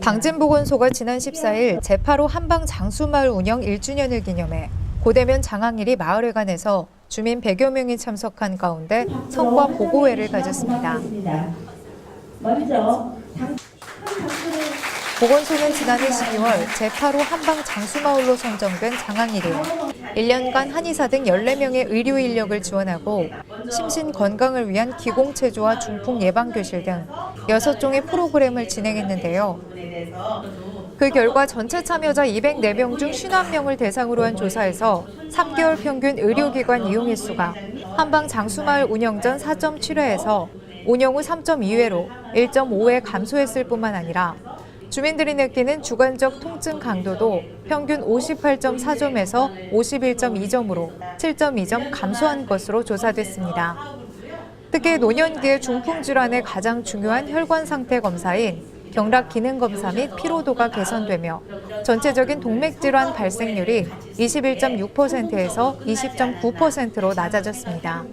당진보건소가 지난 14일 제8호 한방 장수마을 운영 1주년을 기념해 고대면 장항일이 마을회관에서 주민 100여 명이 참석한 가운데 성과 보고회를 가졌습니다. 먼저 보건소는 지난해 12월 제8호 한방 장수마을로 선정된 장항일이 1년간 한의사 등 14명의 의료 인력을 지원하고 심신 건강을 위한 기공체조와 중풍 예방교실 등 6종의 프로그램을 진행했는데요. 그 결과 전체 참여자 204명 중 51명을 대상으로 한 조사에서 3개월 평균 의료기관 이용 횟수가 한방 장수마을 운영 전 4.7회에서 운영 후 3.2회로 1.5회 감소했을 뿐만 아니라 주민들이 느끼는 주관적 통증 강도도 평균 58.4점에서 51.2점으로 7.2점 감소한 것으로 조사됐습니다. 특히 노년기의 중풍 질환의 가장 중요한 혈관 상태 검사인 경락 기능 검사 및 피로도가 개선되며 전체적인 동맥 질환 발생률이 21.6%에서 20.9%로 낮아졌습니다.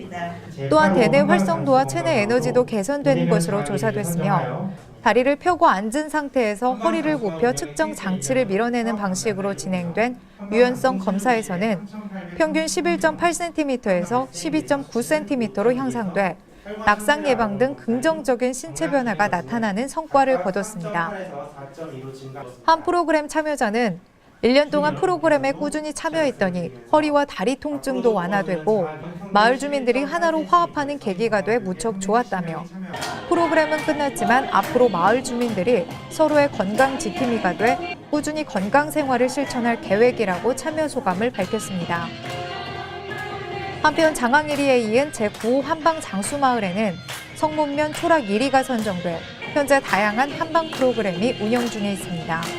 또한 대뇌 활성도와 체내 에너지도 개선된 것으로 조사됐으며 다리를 펴고 앉은 상태에서 허리를 굽혀 측정 장치를 밀어내는 방식으로 진행된 유연성 검사에서는 평균 11.8cm에서 12.9cm로 향상돼 낙상 예방 등 긍정적인 신체 변화가 나타나는 성과를 거뒀습니다. 한 프로그램 참여자는 1년 동안 프로그램에 꾸준히 참여했더니 허리와 다리 통증도 완화되고 마을 주민들이 하나로 화합하는 계기가 돼 무척 좋았다며 프로그램은 끝났지만 앞으로 마을 주민들이 서로의 건강 지킴이가 돼 꾸준히 건강 생활을 실천할 계획이라고 참여 소감을 밝혔습니다. 한편 장항일이에 이은 제9호 한방 장수마을에는 성문면 초락 1위가 선정돼 현재 다양한 한방 프로그램이 운영 중에 있습니다.